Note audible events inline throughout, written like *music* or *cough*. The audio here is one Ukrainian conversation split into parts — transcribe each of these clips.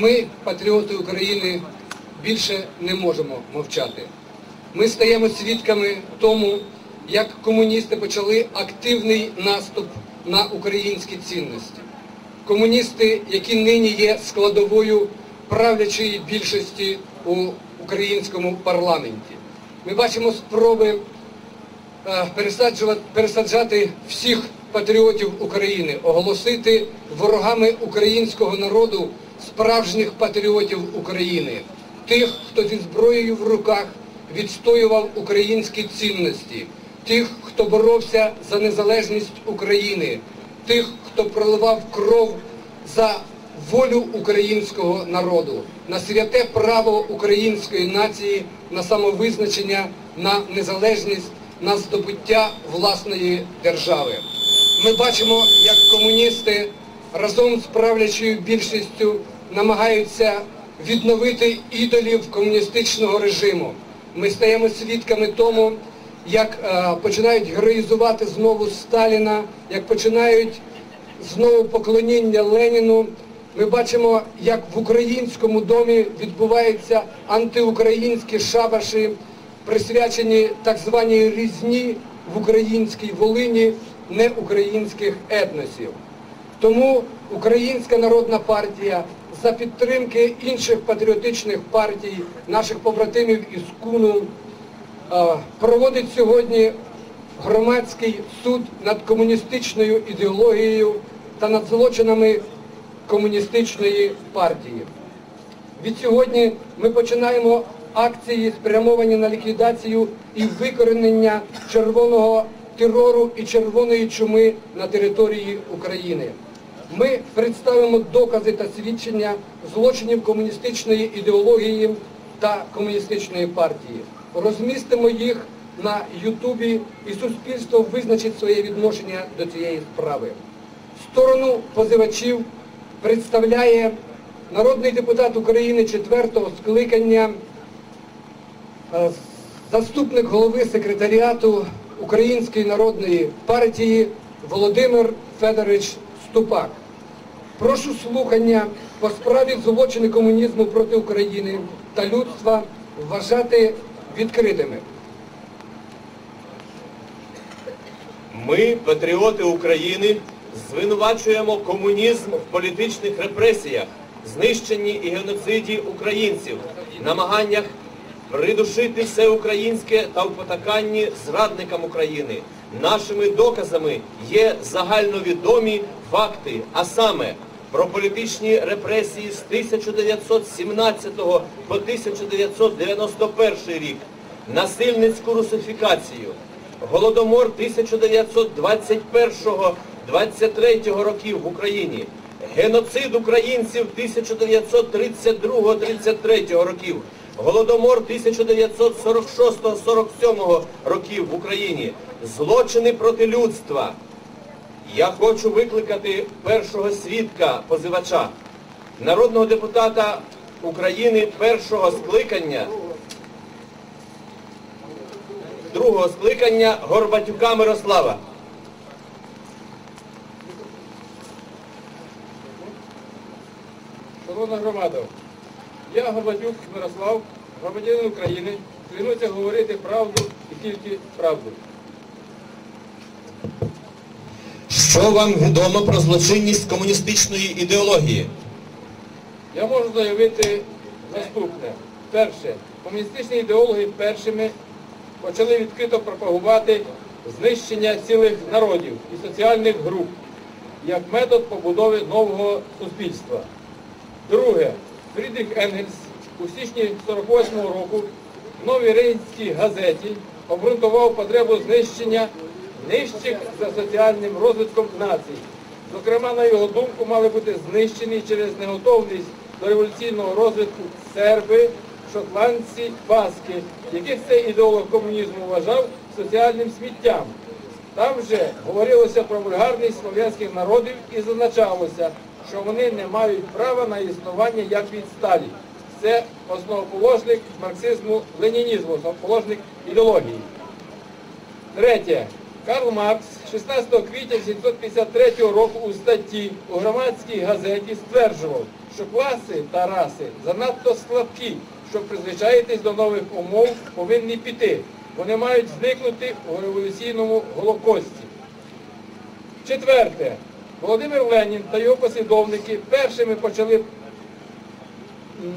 ми, патріоти України, більше не можемо мовчати. Ми стаємо свідками тому, як комуністи почали активний наступ на українські цінності. Комуністи, які нині є складовою правлячої більшості у українському парламенті. Ми бачимо спроби е, пересаджати всіх патріотів України, оголосити ворогами українського народу справжніх патріотів України, тих, хто зі зброєю в руках відстоював українські цінності, тих, хто боровся за незалежність України, тих, хто проливав кров за волю українського народу, на святе право української нації на самовизначення, на незалежність, на здобуття власної держави. Ми бачимо, як комуністи разом з правлячою більшістю намагаються відновити ідолів комуністичного режиму. Ми стаємо свідками тому, як е, починають героїзувати знову Сталіна, як починають знову поклоніння Леніну. Ми бачимо, як в українському домі відбуваються антиукраїнські шабаші, присвячені так званій різні в українській Волині неукраїнських етносів. Тому Українська народна партія за підтримки інших патріотичних партій, наших побратимів із КУНу, е, проводить сьогодні громадський суд над комуністичною ідеологією та над злочинами комуністичної партії. Від сьогодні ми починаємо акції, спрямовані на ліквідацію і викоренення червоного терору і червоної чуми на території України. Ми представимо докази та свідчення злочинів комуністичної ідеології та комуністичної партії. Розмістимо їх на Ютубі і суспільство визначить своє відношення до цієї справи. Сторону позивачів представляє народний депутат України 4-го скликання, е, заступник голови секретаріату Української народної партії Володимир Федорович Ступак. Прошу слухання по справі злочини комунізму проти України та людства вважати відкритими. Ми, патріоти України, звинувачуємо комунізм в політичних репресіях, знищенні і геноциді українців, намаганнях придушити все українське та в потаканні зрадникам України. Нашими доказами є загальновідомі факти, а саме про політичні репресії з 1917 по 1991 рік, насильницьку русифікацію, Голодомор 1921-23 років в Україні, геноцид українців 1932-33 років, Голодомор 1946-47 років в Україні, злочини проти людства. Я хочу викликати першого свідка позивача, народного депутата України першого скликання другого скликання Горбатюка Мирослава. Шановна громада, я Горбатюк Мирослав, громадянин України, клянуся говорити правду і тільки правду. Що вам відомо про злочинність комуністичної ідеології? Я можу заявити наступне. Перше, комуністичні ідеологи першими почали відкрито пропагувати знищення цілих народів і соціальних груп як метод побудови нового суспільства. Друге, Фрідріх Енгельс у січні 48-го року в новій Рейнській газеті обґрунтував потребу знищення нижчих за соціальним розвитком націй. Зокрема, на його думку, мали бути знищені через неготовність до революційного розвитку серби, шотландці, баски, яких цей ідеолог комунізму вважав соціальним сміттям. Там же говорилося про вульгарність слов'янських народів і зазначалося, що вони не мають права на існування як відсталі. Це основоположник марксизму, ленінізму, основоположник ідеології. Третє. Карл Маркс 16 квітня 1953 року у статті у громадській газеті стверджував, що класи та раси занадто слабкі, щоб призвичаїтись до нових умов, повинні піти. Вони мають зникнути у революційному голокості. Четверте. Володимир Ленін та його послідовники першими почали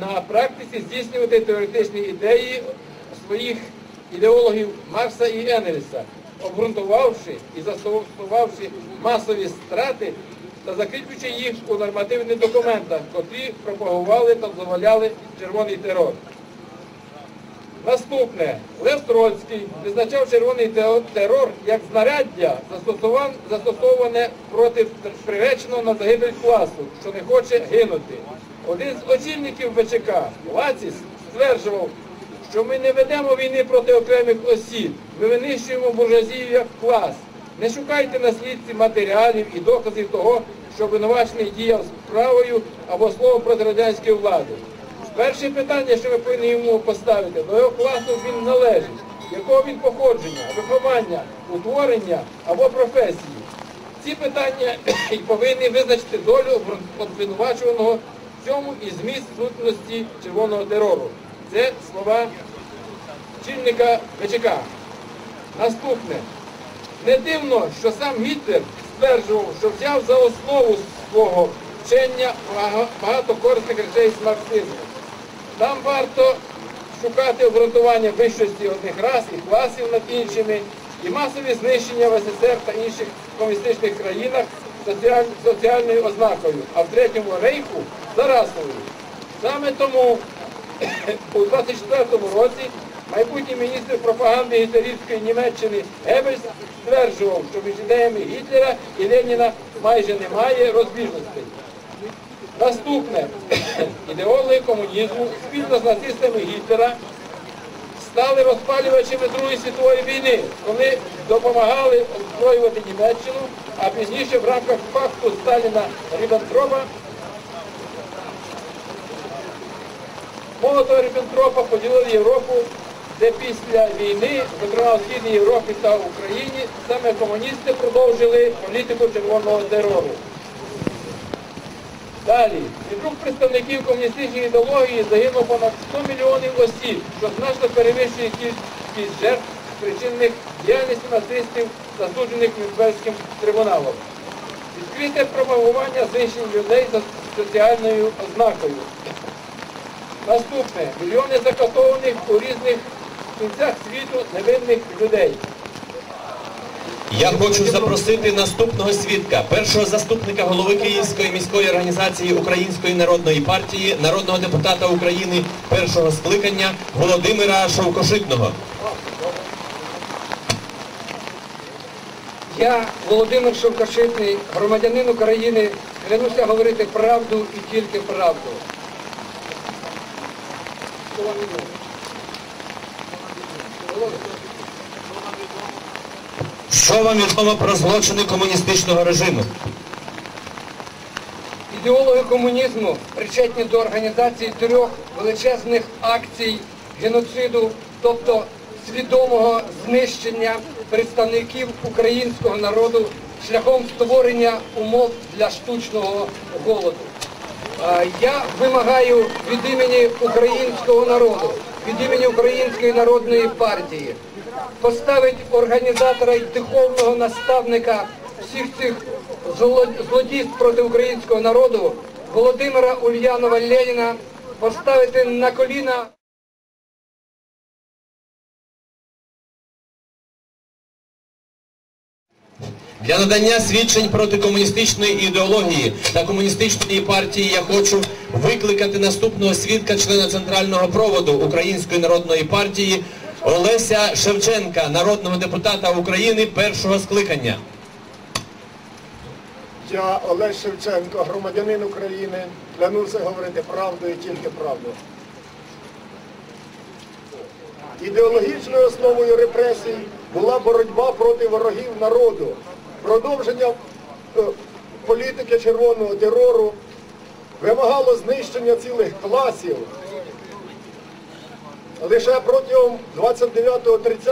на практиці здійснювати теоретичні ідеї своїх ідеологів Маркса і Енгельса, обґрунтувавши і застосувавши масові страти та закріплюючи їх у нормативних документах, котрі пропагували та дозволяли червоний терор. Наступне. Лев Троцький визначав червоний терор як знаряддя, застосоване проти приреченого на загибель класу, що не хоче гинути. Один з очільників ВЧК, Лаціс, стверджував, що ми не ведемо війни проти окремих осіб, ми винищуємо буржуазію як клас. Не шукайте на слідці матеріалів і доказів того, що обвинувачений діяв справою або словом проти радянської влади. Перше питання, що ми повинні йому поставити, до його класу він належить, якого він походження, виховання, утворення або професії. Ці питання *clears throat* повинні визначити долю обвинувачуваного в цьому і зміст сутності червоного терору. Це слова чільника ВЧК. Наступне. Не дивно, що сам Гітлер стверджував, що взяв за основу свого вчення багато корисних речей з марксизму. Там варто шукати обґрунтування вищості одних рас і класів над іншими, і масові знищення в СССР та інших комуністичних країнах соціальною ознакою, а в третьому рейху за расовою. Саме тому у 24-му році майбутній міністр пропаганди гітлерівської Німеччини Геббельс стверджував, що між ідеями Гітлера і Леніна майже немає розбіжностей. Наступне. Ідеологи комунізму спільно з нацистами Гітлера стали розпалювачами Другої світової війни, коли допомагали озброювати Німеччину, а пізніше в рамках пакту Сталіна Ріббентропа Молотова Ріббентропа поділили Європу, де після війни, зокрема у Східній Європі та Україні, саме комуністи продовжили політику червоного терору. Далі, від рук представників комуністичної ідеології загинуло понад 100 мільйонів осіб, що значно перевищує кількість жертв, спричинених діяльністю нацистів, засуджених Нюрнберзьким трибуналом. Відкрите пропагування знищень людей за соціальною ознакою. Наступне. Мільйони закатованих у різних кінцях світу невинних людей. Я хочу запросити наступного свідка, першого заступника голови Київської міської організації Української народної партії, народного депутата України першого скликання Володимира Шовкошитного. Я, Володимир Шовкашитний, громадянин України, клянуся говорити правду і тільки правду. Що вам відомо? Про злочини комуністичного режиму? Ідеологи комунізму причетні до організації трьох величезних акцій геноциду, тобто свідомого знищення представників українського народу шляхом створення умов для штучного голоду. Я вимагаю від імені українського народу, від імені Української народної партії поставити організатора і духовного наставника всіх цих зло- злодійств проти українського народу Володимира Ульянова Леніна поставити на коліна. Для надання свідчень проти комуністичної ідеології та комуністичної партії я хочу викликати наступного свідка члена Центрального проводу Української народної партії Олеся Шевченка, народного депутата України першого скликання. Я Олег Шевченко, громадянин України, клянуся говорити правду і тільки правду. Ідеологічною основою репресій була боротьба проти ворогів народу, продовження е, політики червоного терору, вимагало знищення цілих класів. Лише протягом 29-30